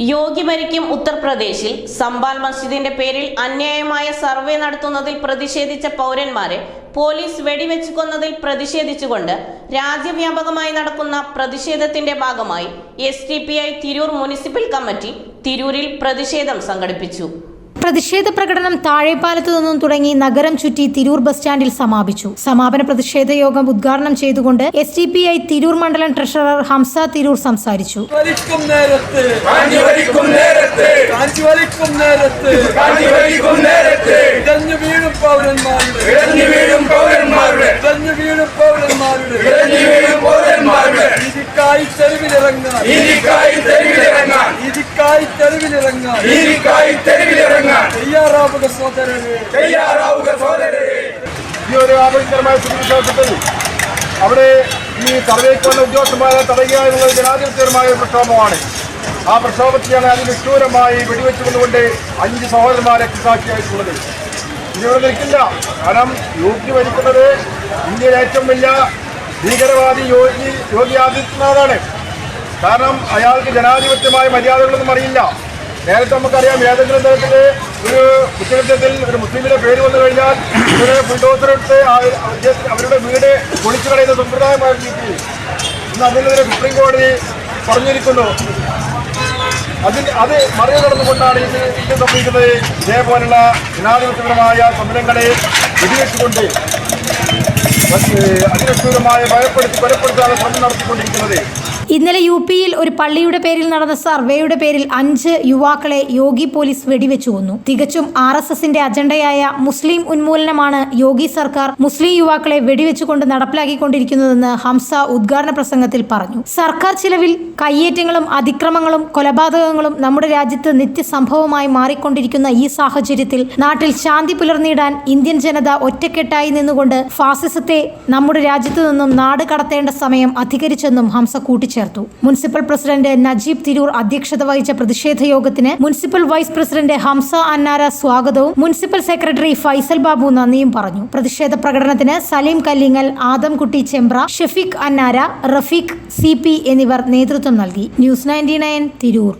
യോഗി ഭരിക്കും ഉത്തർപ്രദേശിൽ സംബാൽ മസ്ജിദിന്റെ പേരിൽ അന്യായമായ സർവേ നടത്തുന്നതിൽ പ്രതിഷേധിച്ച പൗരന്മാരെ പോലീസ് വെടിവെച്ചു കൊന്നതിൽ പ്രതിഷേധിച്ചുകൊണ്ട് രാജ്യവ്യാപകമായി നടക്കുന്ന പ്രതിഷേധത്തിന്റെ ഭാഗമായി എസ് തിരൂർ മുനിസിപ്പൽ കമ്മിറ്റി തിരൂരിൽ പ്രതിഷേധം സംഘടിപ്പിച്ചു. പ്രതിഷേധ പ്രകടനം താഴെപ്പാലത്തു നിന്നും തുടങ്ങി നഗരം ചുറ്റി തിരൂർ ബസ് സ്റ്റാൻഡിൽ സമാപിച്ചു. സമാപന പ്രതിഷേധ യോഗം ഉദ്ഘാടനം ചെയ്തുകൊണ്ട് S D P I Tirur മണ്ഡലം ട്രഷറർ ഹംസ തിരൂർ സംസാരിച്ചു. നേരത്തെ. നേരത്ത്. ഇതിക്കായി തെരുവിലിറങ്ങാൻ. നീതിക്കായി തെരുവിലിറങ്ങാൻ. തയ്യാറാവുക സോദരരെ തയ്യാറാവുക സോദരരെ ഈ ഒരു ആപൽക്കരമായ സ്ഥിതിവിശേഷത്തിൽ അവിടെ ഈ സർവേക്ക് വന്ന ഉദ്യോഗസ്ഥന്മാരെ തടയുക എന്നുള്ളത് ജനാധിപത്യപരമായ ഒരു പ്രക്ഷോഭമാണ്. ആ പ്രക്ഷോഭത്തെയാണ് അതിനിഷ്ഠൂരമായി വെടിവെച്ചുകൊണ്ടുകൊണ്ട് അഞ്ച് സഹോദരന്മാരെ സാക്ഷിയായിട്ടുള്ളത് ഇതിവിടെ നിൽക്കില്ല. കാരണം യു പി ഭരിക്കുന്നത് ഇന്ത്യയിലെ ഏറ്റവും വലിയ ഭീകരവാദി യോഗി യോഗി ആദിത്യനാഥാണ്. കാരണം അയാൾക്ക് ജനാധിപത്യമായ മര്യാദകളൊന്നും അറിയില്ല. നേരത്തെ നമുക്കറിയാം ഏതെങ്കിലും തരത്തിൽ ഒരു കുറ്റകൃത്യത്തിൽ ഒരു മുസ്ലിമിന്റെ പേര് വന്നു കഴിഞ്ഞാൽ ഇവരെ ബുൾഡോസറെടുത്ത് അവരുടെ വീട് പൊളിച്ചു കളയുന്ന സമ്പ്രദായമായിരുന്നു. ഇന്ന് അതിനെതിരെ സുപ്രീം കോടതി പറഞ്ഞിരിക്കുന്നു. അതിന് അത് മറികടന്നുകൊണ്ടാണ് ഇത് ഇന്ത്യ സംഭവിക്കുന്നത്. ഇതേപോലുള്ള ജനാധിപത്യപരമായ സമരങ്ങളെ വെടിവെച്ചുകൊണ്ട്. ശ്രമം ഇന്നലെ യു പിയിൽ ഒരു പള്ളിയുടെ പേരിൽ നടന്ന സർവേയുടെ പേരിൽ അഞ്ച് യുവാക്കളെ യോഗി പോലീസ് വെടിവെച്ചു കൊന്നു. തികച്ചും ആർ എസ് എസിന്റെ അജണ്ടയായ മുസ്ലിം ഉന്മൂലനമാണ് യോഗി സർക്കാർ മുസ്ലിം യുവാക്കളെ വെടിവെച്ചുകൊണ്ട് നടപ്പിലാക്കിക്കൊണ്ടിരിക്കുന്നതെന്ന് ഹംസ ഉദ്ഘാടന പ്രസംഗത്തിൽ പറഞ്ഞു. സർക്കാർ ചിലവിൽ കയ്യേറ്റങ്ങളും അതിക്രമങ്ങളും കൊലപാതകങ്ങളും നമ്മുടെ രാജ്യത്ത് നിത്യസംഭവമായി മാറിക്കൊണ്ടിരിക്കുന്ന ഈ സാഹചര്യത്തിൽ നാട്ടിൽ ശാന്തി പുലർന്നിടാൻ ഇന്ത്യൻ ജനത ഒറ്റക്കെട്ടായി നിന്നുകൊണ്ട് ഫാസിസത്തെ നമ്മുടെ രാജ്യത്തു നിന്നും നാട് കടത്തേണ്ട സമയം അധികരിച്ചെന്നും ഹംസ കൂട്ടിച്ചേർത്തു. മുനിസിപ്പൽ പ്രസിഡന്റ് നജീബ് തിരൂർ അധ്യക്ഷത വഹിച്ച പ്രതിഷേധ യോഗത്തിന് municipal vice president Hamsa Annara സ്വാഗതവും മുനിസിപ്പൽ സെക്രട്ടറി ഫൈസൽ ബാബു നന്ദിയും പറഞ്ഞു. പ്രതിഷേധ പ്രകടനത്തിന് സലീം കല്ലിങ്ങൽ ആദംകുട്ടി ചെമ്പ്ര ഷെഫീഖ് അന്നാര റഫീഖ് സി എന്നിവർ നേതൃത്വം നൽകി. News ninety nine Tirur.